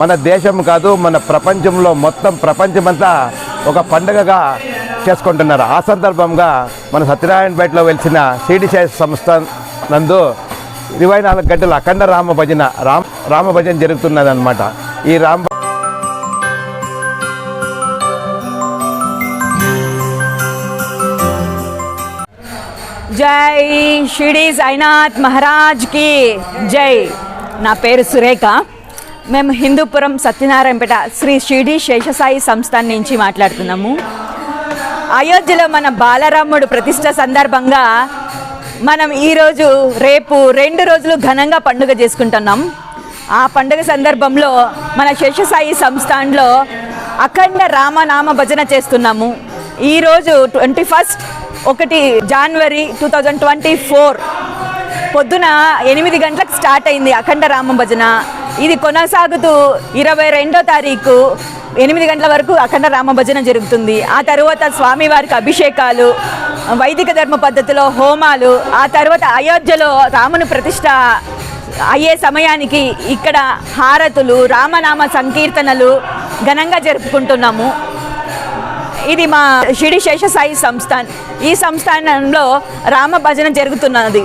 మన దేశం కాదు మన ప్రపంచంలో మొత్తం ప్రపంచమంతా ఒక పండుగగా చేసుకుంటున్నారు. ఆ సందర్భంగా మన సత్యనారాయణపేటలో వెలిసిన సిడిసిఐ సంస్థ నందు ఇరవై నాలుగు గంటల అఖండ రామ భజన రామ రామ భజన జరుగుతున్నది అనమాట ఈ రామ జై షిడి సాయినాథ్ మహారాజ్కి జై. నా పేరు సురేఖ. మేము హిందూపురం సత్యనారాయణపేట శ్రీ షిరిడి శేషసాయి సంస్థాన్ నుంచి మాట్లాడుతున్నాము అయోధ్యలో మన బాలరాముడు ప్రతిష్ట సందర్భంగా మనం ఈరోజు రేపు రెండు రోజులు ఘనంగా పండుగ చేసుకుంటున్నాం ఆ పండుగ సందర్భంలో మన శేషసాయి సంస్థాన్లో అఖండ రామనామ భజన చేస్తున్నాము ఈరోజు ట్వంటీ ఫస్ట్ ఒకటి జనవరి టూ థౌజండ్ ట్వంటీ ఫోర్ పొద్దున ఎనిమిది గంటలకు స్టార్ట్ అయింది అఖండ రామ భజన. ఇది కొనసాగుతూ ఇరవై రెండో తారీఖు ఎనిమిది గంటల వరకు అఖండ రామ భజన జరుగుతుంది. ఆ తర్వాత స్వామివారికి అభిషేకాలు వైదిక ధర్మ పద్ధతిలో హోమాలు ఆ తర్వాత అయోధ్యలో రాముని ప్రతిష్ట అయ్యే సమయానికి ఇక్కడ హారతులు రామనామ సంకీర్తనలు ఘనంగా జరుపుకుంటున్నాము. ఇది మా షిడి శేషసాయి సంస్థాన్ ఈ సంస్థానంలో రామ భజన జరుగుతున్నది.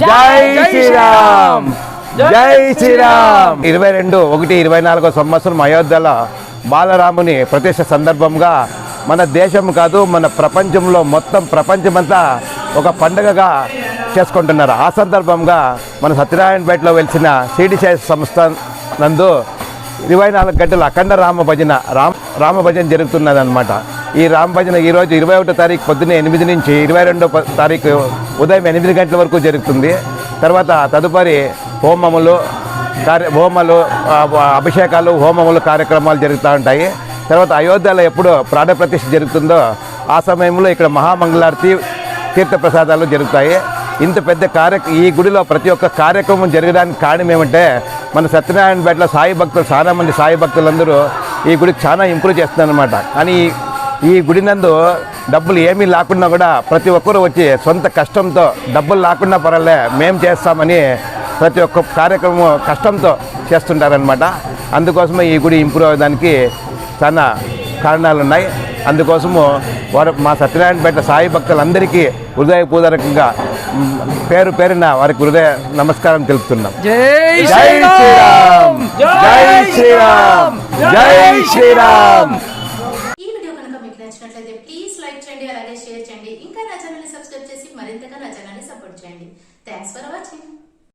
జై శ్రీరామ్. జై శ్రీరామ్. ఇరవై రెండు ఒకటి ఇరవై నాలుగో సంవత్సరం అయోధ్యలో బాలరాముని ప్రతిష్ట సందర్భంగా మన దేశం కాదు మన ప్రపంచంలో మొత్తం ప్రపంచమంతా ఒక పండుగగా చేసుకుంటున్నారు. ఆ సందర్భంగా మన సత్యనారాయణపేటలో వెలిసిన సిడిసిఐ సంస్థ నందు ఇరవై నాలుగు గంటల అఖండ రామ భజన రామ రామ భజన జరుగుతున్నది అనమాట ఈ రామ భజన ఈరోజు ఇరవై ఒకటో తారీఖు పొద్దున్నే ఎనిమిది నుంచి ఇరవై రెండో తారీఖు ఉదయం ఎనిమిది గంటల వరకు జరుగుతుంది. తర్వాత తదుపరి హోమములు కార్య హోమాలు అభిషేకాలు హోమములు కార్యక్రమాలు జరుగుతూ ఉంటాయి. తర్వాత అయోధ్యలో ఎప్పుడు ప్రాణప్రతిష్ఠ జరుగుతుందో ఆ సమయంలో ఇక్కడ మహామంగళారతి తీర్థప్రసాదాలు జరుగుతాయి. ఇంత పెద్ద కార్య ఈ గుడిలో ప్రతి ఒక్క కార్యక్రమం జరగడానికి కారణం ఏమంటే మన సత్యనారాయణపేటలో సాయి భక్తులు చాలా మంది సాయి భక్తులందరూ ఈ గుడికి చాలా ఇంప్రూవ్ చేస్తున్నారనమాట కానీ ఈ- గుడి నందు డబ్బులు ఏమీ లేకున్నా కూడా ప్రతి ఒక్కరూ వచ్చి సొంత కష్టంతో డబ్బులు లేకున్నా పర్వాలే మేము చేస్తామని ప్రతి ఒక్క కార్యక్రమం కష్టంతో చేస్తుంటారనమాట అందుకోసమే ఈ గుడి ఇంప్రూవ్ అవ్వడానికి చాలా కారణాలు ఉన్నాయి అందుకోసము వారు మా సత్యనారాయణపేట సాయి భక్తులందరికీ హృదయపూర్వకంగా పేరు పేరున వారికి హృదయ నమస్కారం తెలుపుతున్నాం. జై శ్రీరామ్! జై శ్రీరామ్! జై శ్రీరామ్!